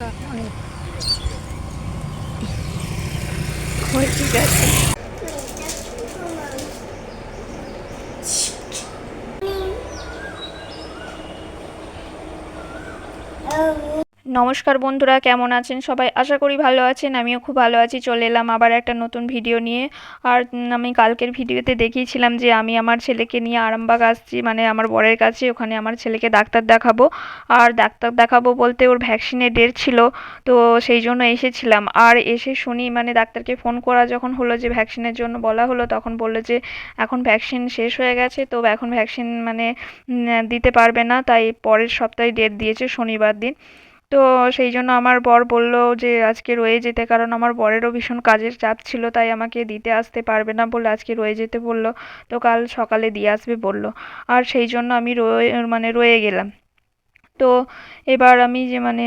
অনেক। ঠিক আছে নমস্কার বন্ধুরা, কেমন আছেন সবাই? আশা করি ভালো আছেন, আমিও খুব ভালো আছি। চলে এলাম আবার একটা নতুন ভিডিও নিয়ে। আর আমি কালকের ভিডিওতে দেখিয়েছিলাম যে আমি আমার ছেলেকে নিয়ে আরামবাগ আসছি মানে আমার বরের কাছে, ওখানে আমার ছেলেকে ডাক্তার দেখাবো। আর ডাক্তার দেখাবো বলতে ওর ভ্যাকসিনের ডেট ছিল, তো সেই জন্য এসেছিলাম। আর এসে শুনি মানে ডাক্তারকে ফোন করা যখন হলো যে ভ্যাকসিনের জন্য বলা হলো, তখন বলল যে এখন ভ্যাকসিন শেষ হয়ে গেছে, তো এখন ভ্যাকসিন মানে দিতে পারবে না, তাই পরের সপ্তাহে ডেট দিয়েছে শনিবার দিন। তো সেই জন্য আমার বর বলল যে, আজকে রয়ে যেতে। কারণ আমার বরেরও ভীষণ কাজের চাপ ছিল, তাই আমাকে দিতে আসতে পারবে না বলে আজকে রয়ে যেতে বলল। তো কাল সকালে দিয়ে আসবে বলল। আর সেই জন্য আমি রয়ে মানে রয়ে গেলাম। তো এবার আমি যে মানে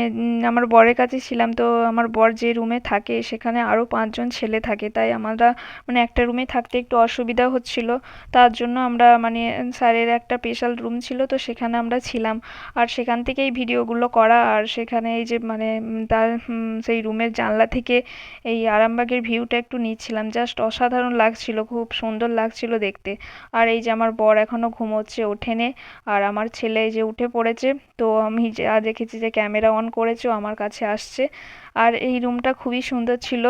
আমার বরের কাছে ছিলাম, তো আমার বর যে রুমে থাকে সেখানে আরও পাঁচজন ছেলে থাকে। তাই আমরা মানে একটা রুমে থাকতে একটু অসুবিধা হচ্ছিল। তার জন্য আমরা মানে স্যারের একটা স্পেশাল রুম ছিল, তো সেখানে আমরা ছিলাম। আর সেখান থেকেই ভিডিওগুলো করা, আর সেখানে এই যে মানে তার সেই রুমের জানলা থেকে এই আরামবাগের ভিউটা একটু নিচ্ছিলাম। জাস্ট অসাধারণ লাগছিল, খুব সুন্দর লাগছিল দেখতে। আর এই যে আমার বর এখনও ঘুমোচ্ছে ওঠেনে, আর আমার ছেলে এই যে উঠে পড়েছে, তো আমি যা দেখেছি যে ক্যামেরা অন করেছে আমার কাছে আসছে। আর এই রুমটা খুবই সুন্দর ছিল।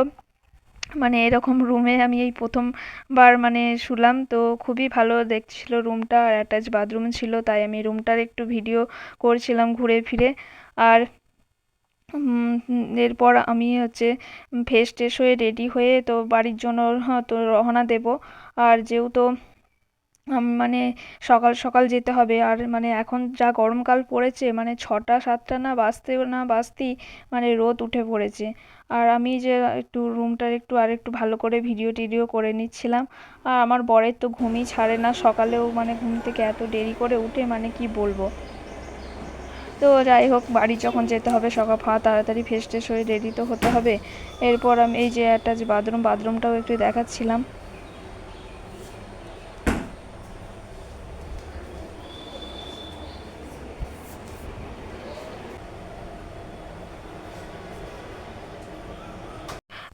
মানে এরকম রুমে আমি এই প্রথমবার মানে শুলাম তো খুবই ভালো দেখছিল রুমটা। অ্যাটাচ বাথরুম ছিল তাই আমি রুমটার একটু ভিডিও করছিলাম ঘুরে ফিরে। আর এরপর আমি হচ্ছে ফ্রেশ ট্রেশ হয়ে রেডি হয়ে তো বাড়ির জন্য হ্যাঁ, তো রওনা দেব। আর যেহেতু মানে সকাল সকাল যেতে হবে। আর মানে এখন যা গরমকাল পড়েছে মানে ছটা, সাতটা না বাজতে, না বাজতেই মানে রোদ উঠে পড়েছে। আর আমি যে একটু রুমটার একটু আর একটু ভালো করে ভিডিও টিডিও করে নিচ্ছিলাম। আর আমার বরের তো ঘুমই ছাড়ে না, সকালেও মানে ঘুম থেকে এত দেরি করে উঠে মানে কি বলব? তো যাই হোক, বাড়ি যখন যেতে হবে, সকাল ফা তাড়াতাড়ি ফ্রেশ ট্রেশ হয়ে রেডি তো হতে হবে। এরপর আমি এই যে একটা যে বাথরুম, বাথরুমটাও একটু দেখাচ্ছিলাম।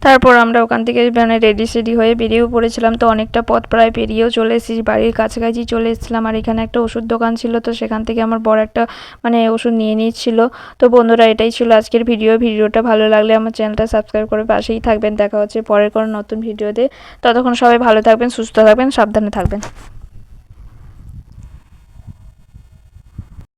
তারপর আমরা ওখান থেকে মানে রেডি সেডি হয়ে বেরিয়েও পড়েছিলাম। তো অনেকটা পথ প্রায় পেরিয়েও চলে এসেছি, বাড়ির কাছাকাছি চলে এসেছিলাম। আর এখানে একটা ওষুধ দোকান ছিল, তো সেখান থেকে আমার বড় একটা মানে ওষুধ নিয়ে নিচ্ছিল তো বন্ধুরা, এটাই ছিল আজকের ভিডিও ভিডিওটা ভালো লাগলে আমার চ্যানেলটা সাবস্ক্রাইব করে পাশেই থাকবেন। দেখা হচ্ছে পরের কোনো নতুন ভিডিওতে ততক্ষণ সবাই ভালো থাকবেন, সুস্থ থাকবেন, সাবধানে থাকবেন।